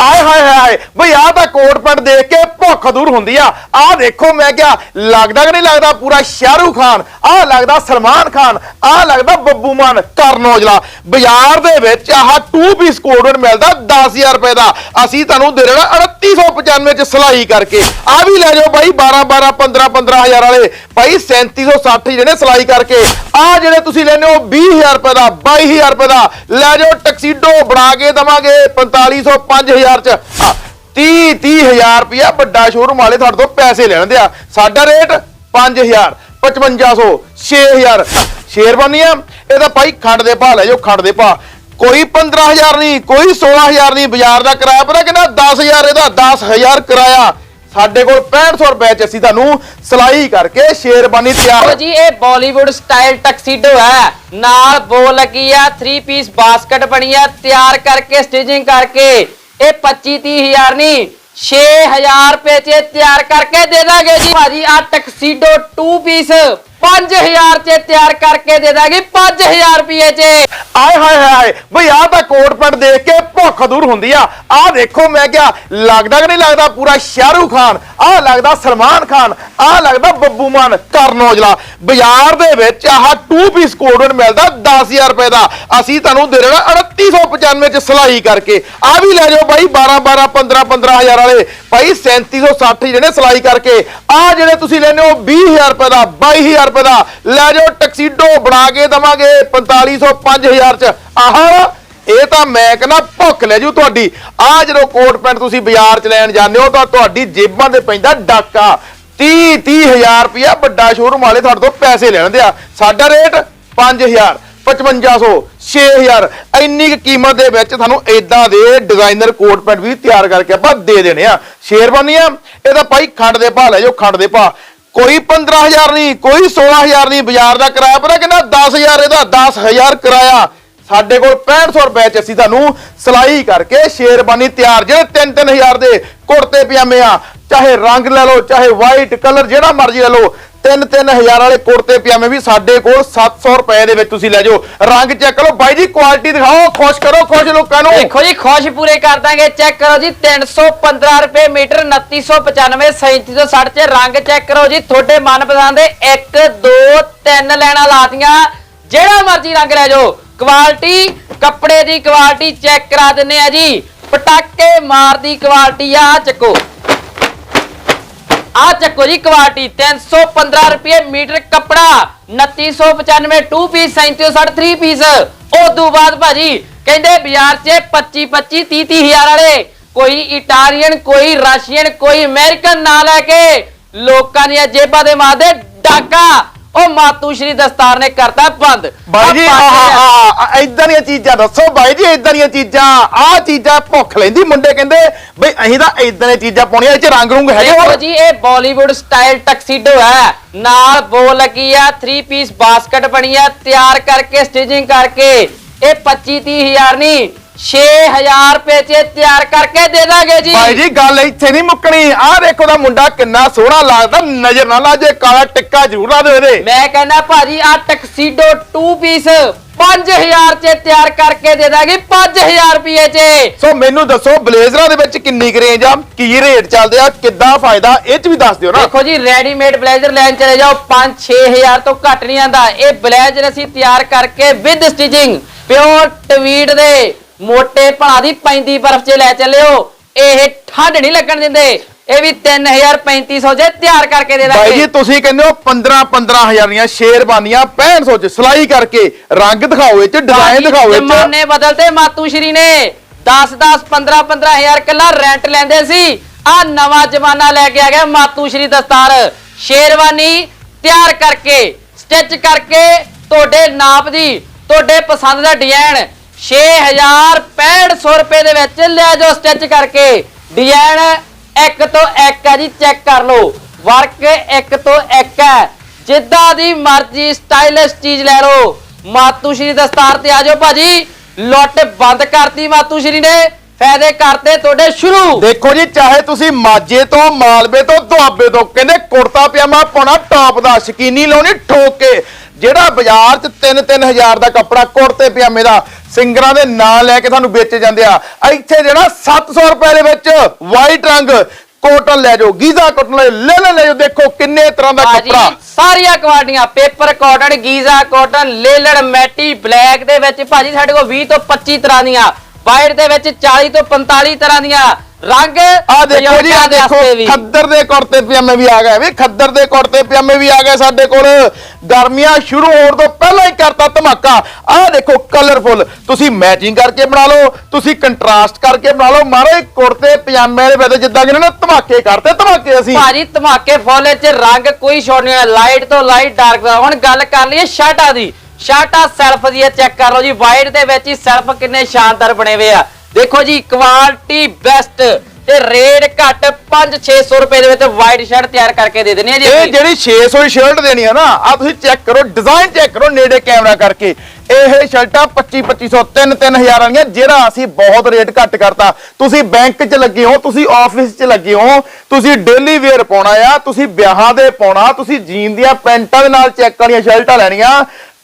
ਆਏ ਹਾਏ ਬਈ ਆਹ ਤਾਂ ਕੋਟ ਪੈਂਟ ਦੇਖ ਕੇ ਭੁੱਖ ਦੂਰ ਹੁੰਦੀ ਆ। ਆਹ ਦੇਖੋ ਮੈਂ ਕਿਹਾ, ਲੱਗਦਾ ਕਿ ਨਹੀਂ ਲੱਗਦਾ ਪੂਰਾ ਸ਼ਾਹਰੂਖ ਖਾਨ, ਆਹ ਲੱਗਦਾ ਸਲਮਾਨ ਖਾਨ, ਆਹ ਲੱਗਦਾ ਬੱਬੂ ਮਾਨ, ਕਰਨ ਔਜਲਾ। ਬਾਜ਼ਾਰ ਦੇ ਵਿੱਚ ਆਹ 2 ਪੀਸ ਕੋਟ ਮਿਲਦਾ 10000 ਰੁਪਏ ਦਾ। ਅਸੀਂ ਤੁਹਾਨੂੰ ਦੇ ਦੇਣਾ 3895 ਚ ਸਿਲਾਈ ਕਰਕੇ। ਆ ਵੀ ਲੈ ਜਾਓ ਬਾਈ 12 12 15 15000 ਵਾਲੇ। ਭਾਈ 3760 ਜਿਹੜੇ ਸਿਲਾਈ ਕਰਕੇ। ਆ ਜਿਹੜੇ ਤੁਸੀਂ ਲੈਣੇ ਹੋ 20000 ਰੁਪਏ ਦਾ 22000 ਰੁਪਏ ਦਾ। ਲੈ ਜਾਓ ਟਕਸੀਡੋ ਬਣਾ ਕੇ ਦਵਾਂਗੇ 4500 5000 ਚ। 30 30000 ਰੁਪਇਆ ਵੱਡਾ ਸ਼ੋਰੂਮ ਵਾਲੇ ਤੁਹਾਡੇ ਤੋਂ ਪੈਸੇ ਲੈਣਦੇ ਆ। ਸਾਡਾ ਰੇਟ 5000 5500 6000 ਸ਼ੇਰਵਾਨੀਆਂ ਇਹਦਾ ਭਾਈ ਖੰਡ ਦੇ ਭਾਅ ਲੈ ਜਾਓ, ਖੰਡ ਦੇ ਭਾਅ। ਕੋਈ 15000 ਨਹੀਂ, ਕੋਈ 16000 ਨਹੀਂ, ਬਾਜ਼ਾਰ ਦਾ ਕਿਰਾਇਆ ਪਤਾ ਕਿੰਨਾ? 10000 ਇਹਦਾ 10000 ਕਿਰਾਇਆ। ਸਾਡੇ ਕੋਲ 6500 ਰੁਪਏ ਚ ਅਸੀਂ ਤੁਹਾਨੂੰ ਸਿਲਾਈ ਕਰਕੇ ਸ਼ੇਰਬਾਨੀ ਤਿਆਰ ਜੀ, ਇਹ ਬਾਲੀਵੁੱਡ ਸਟਾਈਲ ਟਕਸੀਡੋ ਹੈ। ਨਾਲ ਬੋ ਲੱਗੀ ਆ 3 ਪੀਸ ਬਾਸਕਟ ਬਣੀ ਆ, ਤਿਆਰ ਕਰਕੇ ਸਟਿਚਿੰਗ ਕਰਕੇ। ਇਹ 25 30000 ਨਹੀਂ 6000 ਰੁਪਏ ਚ ਤਿਆਰ ਕਰਕੇ ਦੇ ਦਾਂਗੇ ਜੀ। ਭਾਜੀ ਆ ਟਕਸੀਡੋ 2 ਪੀਸ 5000 ਚ ਤਿਆਰ ਕਰਕੇ ਦੇ ਦਾਂਗੇ 5000 ਰੁਪਏ ਚ। ਆਏ ਹਾਏ ਹਾਏ ਬਈ ਆਹ ਤਾਂ ਕੋਟ ਪੈਂਟ ਦੇਖ ਕੇ ਭੁੱਖ ਦੂਰ ਹੁੰਦੀ ਆ। ਆਹ ਦੇਖੋ ਮੈਂ ਕਿਹਾ, ਲੱਗਦਾ ਕਿ ਨਹੀਂ ਲੱਗਦਾ ਪੂਰਾ ਸ਼ਾਹਰੂਖ ਖਾਨ, ਆਹ ਲੱਗਦਾ ਸਲਮਾਨ ਖਾਨ, ਆਹ ਲੱਗਦਾ ਬੱਬੂ ਮਾਨ, ਕਰਨ ਔਜਲਾ। ਬਾਜ਼ਾਰ ਦੇ ਵਿੱਚ ਆਹ 2 ਪੀਸ ਕੋਟ ਪੈਂਟ ਮਿਲਦਾ 10000 ਰੁਪਏ ਦਾ। ਅਸੀਂ ਤੁਹਾਨੂੰ ਦੇ ਦੇਣਾ 3895 ਚ ਸਿਲਾਈ ਕਰਕੇ। ਆ ਵੀ ਲੈ ਜਾਓ ਬਾਈ 12 12 15 15000 ਵਾਲੇ। ਭਾਈ 3760 ਜਿਹੜੇ ਸਿਲਾਈ ਕਰਕੇ ਆ ਜਿਹੜੇ ਤੁਸੀਂ ਲੈਣੇ ਹੋ 20000 ਰੁਪਏ ਦਾ 22000 ਰੁਪਏ ਦਾ। ਲੈ ਜਾਓ, ਟਕਸੀਡੋ ਬਣਾ ਕੇ ਦਵਾਂਗੇ 4500 5000 ਚ। ਆਹ, ਇਹ ਤਾਂ ਮੈਂ ਕਹਿੰਦਾ ਭੁੱਖ ਲੈ ਜੂ ਤੁਹਾਡੀ। ਆ ਜਦੋਂ ਕੋਟ ਪੈਂਟ ਤੁਸੀਂ ਬਾਜ਼ਾਰ ਚ ਲੈਣ ਜਾਂਦੇ ਹੋ, ਤਾਂ ਤੁਹਾਡੀ ਜੇਬਾਂ ਤੇ ਪੈਂਦਾ ਡਾਕਾ। 30 30000 ਰੁਪਇਆ ਵੱਡਾ ਸ਼ੋਰੂਮ ਵਾਲੇ ਤੁਹਾਡੇ ਤੋਂ ਪੈਸੇ ਲੈਣਦੇ ਆ। ਸਾਡਾ ਰੇਟ 5000 5500 6000 ਇੰਨੀ ਕੁ ਕੀਮਤ ਦੇ ਵਿੱਚ ਤੁਹਾਨੂੰ ਇਦਾਂ ਦੇ ਡਿਜ਼ਾਈਨਰ ਕੋਟ ਪੈਂਟ ਵੀ ਤਿਆਰ ਕਰਕੇ ਆਪਾਂ ਦੇ ਦੇਣੇ ਆ। ਸ਼ੇਰਵਾਨੀਆਂ ਤਾਂ ਭਾਈ ਖੰਡ ਦੇ ਭਾਅ ਲੈ ਜਾਓ, ਖੰਡ ਦੇ ਭਾਅ। ਕੋਈ 15000 ਨਹੀਂ, ਕੋਈ 16000 ਨਹੀਂ ਬਾਜ਼ਾਰ ਦਾ ਕਿਰਾਇਆ। ਪਤਾ ਕਿੰਨਾ? 10000 ਇਹਦਾ 10000 ਕਿਰਾਇਆ। ਸਾਡੇ ਕੋਲ 6500 ਰੁਪਏ ਚ ਅਸੀਂ ਤੁਹਾਨੂੰ ਸਿਲਾਈ ਕਰਕੇ ਸ਼ੇਰਬਾਨੀ ਤਿਆਰ, ਜਿਹੜੇ 3-3000 ਦੇ ਕੁੜਤੇ ਪਜਾਮੇ ਆ, ਚਾਹੇ ਰੰਗ ਲੈ ਲਓ, ਚਾਹੇ ਵਾਈਟ ਕਲਰ ਜਿਹੜਾ ਮਰਜ਼ੀ ਲੈ ਲਓ 3-3000 ਵਾਲੇ ਕੁੜਤੇ ਪਜਾਮੇ ਵੀ ਸਾਡੇ ਕੋਲ 700 ਰੁਪਏ ਦੇ ਵਿੱਚ ਤੁਸੀਂ ਲੈ ਜਾਓ। ਰੰਗ ਚੈੱਕ ਕਰੋ ਬਾਈ ਜੀ ਕੁਆਲਿਟੀ ਦਿਖਾਓ, ਖੁਸ਼ ਕਰੋ, ਖੁਸ਼ ਲੋਕਾਂ ਨੂੰ। ਦੇਖੋ ਜੀ, ਖੁਸ਼ ਪੂਰੇ ਕਰ ਦਾਂਗੇ। ਚੈੱਕ ਕਰੋ ਜੀ 315 ਰੁਪਏ ਮੀਟਰ 2995 3760 ਚ ਰੰਗ ਚੈੱਕ ਕਰੋ ਜੀ। ਤੁਹਾਡੇ ਮਨਪਸੰਦ ਦੇ 1 2 3 ਲੈਣਾ ਲਾਤੀਆਂ। ਜਿਹੜਾ ਮਰਜ਼ੀ ਰੰਗ ਲੈ ਜਾਓ। ਕੁਆਲਿਟੀ ਕੱਪੜੇ ਦੀ ਕੁਆਲਿਟੀ ਚੈੱਕ ਕਰਾ ਦਿੰਨੇ ਆ ਜੀ। ਪਟਾਕੇ ਮਾਰਦੀ ਕੁਆਲਿਟੀ ਆ ਆਹ ਚੱਕੋ। ਆ ਚੱਕੋ ਜੀ ਕੁਆਲਿਟੀ 315 ਰੁਪਏ ਮੀਟਰ ਕੱਪੜਾ 2995 2 ਪੀਸ 3760 3 ਪੀਸ ਉਦੋਂ ਬਾਅਦ ਭਾਜੀ ਕਹਿੰਦੇ ਬਾਜ਼ਾਰ 'ਚ 25 25 30 30 ਹਜ਼ਾਰ ਵਾਲੇ। ਕੋਈ ਇਟਾਲੀਅਨ, ਕੋਈ ਰਸ਼ੀਅਨ, ਕੋਈ ਅਮਰੀਕਨ ਨਾ ਲੈ ਕੇ ਲੋਕਾਂ ਦੀਆਂ ਜੇਬਾਂ ਦੇ ਮਾਰਦੇ ਡਾਕਾ। ਉਹ ਮਾਤੂ ਸ਼੍ਰੀ ਦਸਤਾਰ ਨੇ ਕਰਤਾ ਬੰਦ। ਬਾਈ ਜੀ ਆਹ ਇਦਾਂ ਦੀਆਂ ਚੀਜ਼ਾਂ ਦੱਸੋ ਬਾਈ ਜੀ ਇਦਾਂ ਦੀਆਂ ਚੀਜ਼ਾਂ। ਆਹ ਚੀਜ਼ਾਂ ਭੁੱਖ ਲੈਂਦੀ ਮੁੰਡੇ ਕਹਿੰਦੇ ਬਈ ਅਸੀਂ ਤਾਂ ਇਦਾਂ ਦੀਆਂ ਚੀਜ਼ਾਂ ਪਾਉਣੀਆਂ ਇਹ ਚ ਰੰਗ ਰੁੰਗ ਹੈਗੇ ਦੇਖੋ ਜੀ ਇਹ ਬਾਲੀਵੁੱਡ ਸਟਾਈਲ ਟਕਸੀਡੋ ਹੈ। ਨਾਲ ਬੋ ਲੱਗੀ ਆ 3 ਪੀਸ ਬਾਸਕਟ ਬਣੀ ਆ ਤਿਆਰ ਕਰਕੇ ਸਟਿਚਿੰਗ ਕਰਕੇ। ਇਹ 25 30 ਹਜ਼ਾਰ ਨਹੀਂ। 6000 ਰੁਪਏ ਚ ਤਿਆਰ ਕਰਕੇ ਦੇ ਦਾਂਗੇ ਜੀ। ਭਾਈ ਜੀ ਗੱਲ ਇੱਥੇ ਨਹੀਂ ਮੁੱਕਣੀ। ਆਹ ਦੇਖੋ ਦਾ ਮੁੰਡਾ ਕਿੰਨਾ ਸੋਹਣਾ ਲੱਗਦਾ। ਨਜ਼ਰ ਨਾ ਲਾ ਜੇ ਕਾਲਾ ਟਿੱਕਾ ਜ਼ਰੂਰ ਲਾ ਦਿਓ ਇਹਦੇ। ਮੈਂ ਕਹਿੰਦਾ ਭਾਜੀ ਆ ਟਕਸੀਡੋ 2 ਪੀਸ 5000 ਚ ਤਿਆਰ ਕਰਕੇ ਦੇ ਦਾਂਗੇ 5000 ਰੁਪਏ ਚ। ਸੋ ਮੈਨੂੰ ਦੱਸੋ ਬਲੇਜ਼ਰਾਂ ਦੇ ਵਿੱਚ ਕਿੰਨੀ ਕੁ ਰੇਂਜ ਆ? ਕੀ ਰੇਟ ਚੱਲਦੇ ਆ? ਕਿੱਦਾਂ ਫਾਇਦਾ? ਇਹ ਚ ਵੀ ਦੱਸ ਦਿਓ ਨਾ। ਦੇਖੋ ਜੀ ਰੈਡੀਮੇਡ ਬਲੇਜ਼ਰ ਲੈਣ ਚਲੇ ਜਾਓ। 5-6000 ਤੋਂ ਘੱਟ ਨਹੀਂ ਆਂਦਾ। ਇਹ ਬਲੇਜ਼ਰ ਅਸੀਂ ਤਿਆਰ ਕਰਕੇ ਵਿਦ ਸਟਿਚਿੰਗ ਪਿਓਰ ਟਵੀਟ ਦੇ ਮੋਟੇ ਭਲਾ ਦੀ ਪੈਂਦੀ ਬਰਫ਼ 'ਚ ਲੈ ਚੱਲਿਓ। ਇਹ ਠੰਡ ਨਹੀਂ ਲੱਗਣ ਦਿੰਦੇ। ਇਹ ਵੀ 3000 3500 'ਚ ਤਿਆਰ ਕਰਕੇ ਦੇ ਭਾਈ ਜੀ ਦਾਂਗੇ ਤੁਸੀਂ ਕਹਿੰਦੇ ਹੋ 15 15000 ਦੀਆਂ ਸ਼ੇਰਬਾਨੀਆਂ 6500 ਚ ਸਿਲਾਈ ਕਰਕੇ ਰੰਗ ਦਿਖਾਓ ਇਹ ਚ ਡਿਜ਼ਾਈਨ ਦਿਖਾਓ ਇਹ ਚ। ਜਮਾਨੇ ਬਦਲਤੇ ਮਾਤੂ ਸ਼੍ਰੀ ਨੇ। 10 10 15 15000 ਕੱਲਾ ਰੈਂਟ ਲੈਂਦੇ ਸੀ। ਆ ਨਵਾਂ ਜਮਾਨਾ ਲੈ ਕੇ ਆ ਗਿਆ ਮਾਤੂ ਸ਼੍ਰੀ ਦਸਤਾਰ। ਸ਼ੇਰਵਾਨੀ ਤਿਆਰ ਕਰਕੇ ਸਟਿਚ ਕਰਕੇ ਤੁਹਾਡੇ ਨਾਪ ਦੀ ਤੁਹਾਡੇ ਪਸੰਦ ਦਾ ਡਿਜ਼ਾਈਨ 6000 6500 ਰੁਪਏ ਦੇ ਵਿੱਚ ਲੈ ਜਾਓ ਸਟਿਚ ਕਰਕੇ। ਡਿਜ਼ਾਈਨ ਇੱਕ ਤੋਂ ਇੱਕ ਹੈ ਜੀ ਚੈੱਕ ਕਰ ਲਓ। ਵਰਕ ਇੱਕ ਤੋਂ ਇੱਕ ਹੈ। ਜਿੱਦਾਂ ਦੀ ਮਰਜ਼ੀ ਸਟਾਈਲਿਸ਼ ਚੀਜ਼ ਲੈ ਲਓ। ਮਾਤੂ ਸ਼੍ਰੀ ਦਸਤਾਰ ਤੇ ਆ ਜਾਓ ਭਾਜੀ। ਲੁੱਟ ਬੰਦ ਕਰਤੀ ਮਾਤੂ ਸ਼੍ਰੀ ਨੇ। ਫਾਇਦੇ ਕਰਤੇ ਤੁਹਾਡੇ ਸ਼ੁਰੂ। ਦੇਖੋ ਜੀ, ਚਾਹੇ ਤੁਸੀਂ ਮਾਝੇ ਤੋਂ, ਮਾਲਵੇ ਤੋਂ, ਦੁਆਬੇ ਤੋਂ ਕਹਿੰਦੇ ਕੁੜਤਾ ਪਜਾਮਾ ਪਾਉਣਾ, ਟੌਪ ਦਾ ਸ਼ਕੀਨੀ ਲਾਉਣੀ, ਠੋਕ। ਕੇ ਜਿਹੜਾ ਬਾਜ਼ਾਰ 'ਚ 3-3000 ਦਾ ਕੱਪੜਾ, ਕੁੜਤੇ ਪਜਾਮੇ ਦਾ ਸਿੰਗਰਾਂ ਦੇ ਨਾਂ ਲੈ ਕੇ ਤੁਹਾਨੂੰ ਵੇਚੇ ਜਾਂਦੇ ਆ। ਇੱਥੇ ਜਿਹੜਾ 700 ਰੁਪਏ ਦੇ ਵਿੱਚ ਵਾਈਟ ਰੰਗ ਕੋਟਨ ਲੈ ਜਾਓ ਗੀਜ਼ਾ ਕੋਟਨ ਲੈ ਲੈ ਲੈ ਜਾਓ ਦੇਖੋ ਕਿੰਨੇ ਤਰ੍ਹਾਂ ਦਾ ਕੱਪੜਾ। ਸਾਰੀਆਂ ਕੁਆਲਟੀਆਂ ਪੇਪਰ ਕਾਟਨ ਗੀਜ਼ਾ ਕਾਟਨ ਲੇਲੜ ਮੈਟੀ ਬਲੈਕ ਦੇ ਵਿੱਚ ਭਾਜੀ ਸਾਡੇ ਕੋਲ 20 ਤੋਂ 25 ਤਰ੍ਹਾਂ ਦੀਆਂ ਵਾਈਟ ਦੇ ਵਿੱਚ 40 ਤੋਂ 45 ਤਰ੍ਹਾਂ ਦੀਆਂ ਰੰਗ ਆ ਦੇਖੋ ਜੀ ਆ ਦੇਖੋ। ਖੱਦਰ ਦੇ ਕੁੜਤੇ ਪਜਾਮੇ ਵੀ ਆ ਗਏ ਵੀ ਖੱਦਰ ਦੇ ਕੁੜਤੇ ਪਜਾਮੇ ਵੀ ਆ ਗਏ ਸਾਡੇ ਕੋਲ। ਗਰਮੀਆਂ ਸ਼ੁਰੂ ਹੋਣ ਤੋਂ ਪਹਿਲਾਂ ਹੀ ਕਰਤਾ ਧਮਾਕਾ। ਆ ਦੇਖੋ ਕਲਰਫੁੱਲ ਤੁਸੀਂ ਮੈਚਿੰਗ ਕਰਕੇ ਬਣਾ ਲਓ ਤੁਸੀਂ ਕੰਟਰਾਸਟ ਕਰਕੇ ਬਣਾ ਲਓ। ਮਾਰੋ ਕੁੜਤੇ ਪਜਾਮੇ ਦੇ ਵਿੱਚ ਜਿੱਦਾਂ ਕਿ ਨੇ ਧਮਾਕੇ ਕਰਤੇ ਧਮਾਕੇ ਅਸੀਂ। ਭਾਜੀ ਧਮਾਕੇ ਫੁੱਲ ਚ ਰੰਗ ਕੋਈ ਛੋੜ ਨਹੀਂ ਲਾਈਟ ਤੋਂ ਲਾਈਟ ਡਾਰਕ ਦਾ। ਹੁਣ ਗੱਲ ਕਰ ਲਈਏ ਸ਼ਰਟਾਂ ਦੀ। ਸ਼ਰਟਾਂ ਸੈਲਫ ਦੀ ਚੈੱਕ ਕਰ ਲਓ ਜੀ। ਵਾਈਟ ਦੇ ਵਿੱਚ ਹੀ ਸੈਲਫ ਕਿੰਨੇ ਸ਼ਾਨਦਾਰ ਬਣੇ ਹੋਏ ਆ। ਦੇਖੋ ਜੀ ਕੁਆਲਿਟੀ ਬੈਸਟ ਤੇ ਰੇਟ ਘੱਟ 5-600 ਰੁਪਏ ਦੇ ਵਿੱਚ ਵਾਈਟ ਸ਼ਰਟ ਤਿਆਰ ਕਰਕੇ ਦੇ ਦੇਣੀ ਹੈ ਜੀ ਇਹ। ਜਿਹੜੀ 600 ਦੀ ਸ਼ਰਟ ਦੇਣੀ ਆ ਨਾ ਆ ਤੁਸੀਂ ਚੈੱਕ ਕਰੋ ਡਿਜ਼ਾਈਨ ਚੈੱਕ ਕਰੋ ਨੇੜੇ ਕੈਮਰਾ ਕਰਕੇ ਇਹ ਸ਼ਰਟਾਂ 25 2500 3 3000 ਵਾਲੀਆਂ ਜਿਹੜਾ ਅਸੀਂ ਬਹੁਤ ਰੇਟ ਘੱਟ ਕਰਤਾ ਤੁਸੀਂ ਬੈਂਕ 'ਚ ਲੱਗੇ ਹੋ ਤੁਸੀਂ ਆਫਿਸ 'ਚ ਲੱਗੇ ਹੋ ਤੁਸੀਂ ਡੇਲੀ ਵੇਅਰ ਪਾਉਣਾ ਆ ਤੁਸੀਂ ਵਿਆਹਾਂ ਦੇ ਪਾਉਣਾ ਤੁਸੀਂ ਜੀਨ ਦੀਆਂ ਪੈਂਟਾਂ ਦੇ ਨਾਲ ਚੈੱਕ ਵਾਲੀਆਂ ਸ਼ਰਟਾਂ ਲੈਣੀਆਂ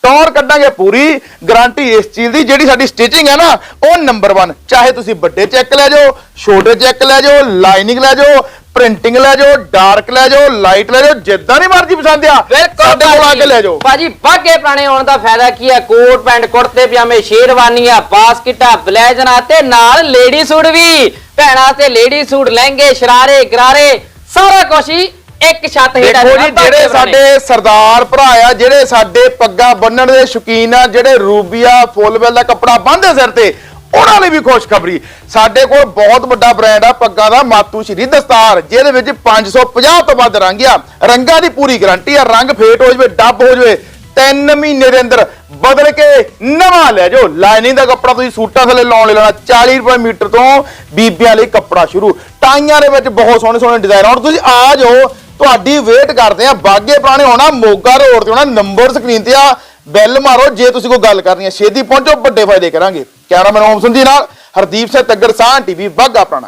ਟੌਰ ਕੱਢਾਂਗੇ ਪੂਰੀ ਗਾਰੰਟੀ ਇਸ ਚੀਜ਼ ਦੀ ਜਿਹੜੀ ਸਾਡੀ ਸਟਿਚਿੰਗ ਹੈ ਨਾ ਉਹ ਨੰਬਰ 1 ਚਾਹੇ ਤੁਸੀਂ ਵੱਡੇ ਚੈੱਕ ਲੈ ਜਾਓ ਛੋਟੇ ਚੈੱਕ ਲੈ ਜਾਓ ਲਾਈਨਿੰਗ ਲੈ ਜਾਓ ਪ੍ਰਿੰਟਿੰਗ ਲੈ ਜਾਓ ਡਾਰਕ ਲੈ ਜਾਓ ਲਾਈਟ ਲੈ ਜਾਓ ਜਿੱਦਾਂ ਦੀ ਮਰਜ਼ੀ ਪਸੰਦ ਆ ਸਾਡੇ ਕੋਲ ਆ। ਕੇ ਲੈ ਜਾਓ। ਭਾਜੀ ਬਾਗੇ ਪੁਰਾਣੇ ਹੋਣ ਦਾ ਫਾਇਦਾ ਕੀ ਹੈ ਕੋਟ ਪੈਂਟ ਕੁੜਤੇ ਪਜਾਮੇ ਸ਼ੇਰਵਾਨੀਆਂ ਬਾਸਕਟਾਂ ਬਲੇਜ਼ਰਾਂ ਤੇ ਨਾਲ ਲੇਡੀ ਸੂਟ ਵੀ। ਭੈਣਾਂ ਤੇ ਲੇਡੀ ਸੂਟ ਲਹਿੰਗੇ ਸ਼ਰਾਰੇ ਗਰਾਰੇ ਸਾਰਾ ਕੁਝ ਹੀ ਇੱਕ ਛੱਤ ਹੇਠ ਦੇਖੋ ਜੀ ਜਿਹੜੇ ਸਾਡੇ ਸਰਦਾਰ ਭਰਾ ਆ ਜਿਹੜੇ ਸਾਡੇ ਪੱਗਾਂ ਬੰਨਣ ਦੇ ਸ਼ੌਕੀਨ ਆ ਜਿਹੜੇ ਰੂਬੀਆ ਫੁੱਲਵੈਲ ਦਾ ਕੱਪੜਾ ਬੰਨ੍ਹਦੇ ਸਿਰ ਤੇ ਉਹਨਾਂ ਲਈ ਵੀ ਖੁਸ਼ਖਬਰੀ। ਸਾਡੇ ਕੋਲ ਬਹੁਤ ਵੱਡਾ ਬ੍ਰਾਂਡ ਆ ਪੱਗਾਂ ਦਾ ਮਾਤੂ ਸ਼੍ਰੀ ਦਸਤਾਰ ਜਿਹਦੇ ਵਿੱਚ 550 ਤੋਂ ਵੱਧ ਰੰਗ ਆ। ਰੰਗਾਂ ਦੀ ਪੂਰੀ ਗਾਰੰਟੀ ਆ ਰੰਗ ਫੇਟ ਹੋ ਜਵੇ ਡੱਬ ਹੋ ਜਵੇ ਤਿੰਨ ਮਹੀਨੇ ਦੇ ਅੰਦਰ ਬਦਲ ਕੇ ਨਵਾਂ ਲੈ ਜਾਓ। ਲਾਈਨਿੰਗ ਦਾ ਕੱਪੜਾ ਤੁਸੀਂ ਸੂਟਾਂ ਥੱਲੇ ਲਾਉਣ ਲਈ ਲੈਣਾ 40 ਰੁਪਏ ਮੀਟਰ ਤੋਂ ਬੀਬੀਆਂ ਲਈ ਕੱਪੜਾ ਸ਼ੁਰੂ। ਟਾਈਆਂ ਦੇ ਵਿੱਚ ਬਹੁਤ ਸੋਹਣੇ ਸੋਹਣੇ ਡਿਜ਼ਾਈਨ ਹੁਣ ਤੁਸੀਂ ਆ ਜਾਓ ਤੁਹਾਡੀ ਵੇਟ ਕਰਦੇ ਆ ਬਾਗੇ ਪੁਰਾਣੇ ਹੋਣਾ, ਮੋਗਾ ਰੋਡ ਤੇ ਹੋਣਾ, ਨੰਬਰ ਸਕਰੀਨ ਤੇ ਆ। ਬੈਲ ਮਾਰੋ, ਜੇ ਤੁਸੀਂ ਕੋਈ ਗੱਲ ਕਰਨੀ ਹੈ, ਛੇਤੀ ਪਹੁੰਚੋ, ਵੱਡੇ ਫਾਇਦੇ ਕਰਾਂਗੇ। ਕੈਮਰਾਮੈਨ ਓਮ ਸੰਧੀ ਨਾਲ ਹਰਦੀਪ ਸਿੰਘ ਤੱਗੜ ਸਾਹ ਟੀਵੀ, ਬਾਗਾ ਪੁਰਾਣਾ।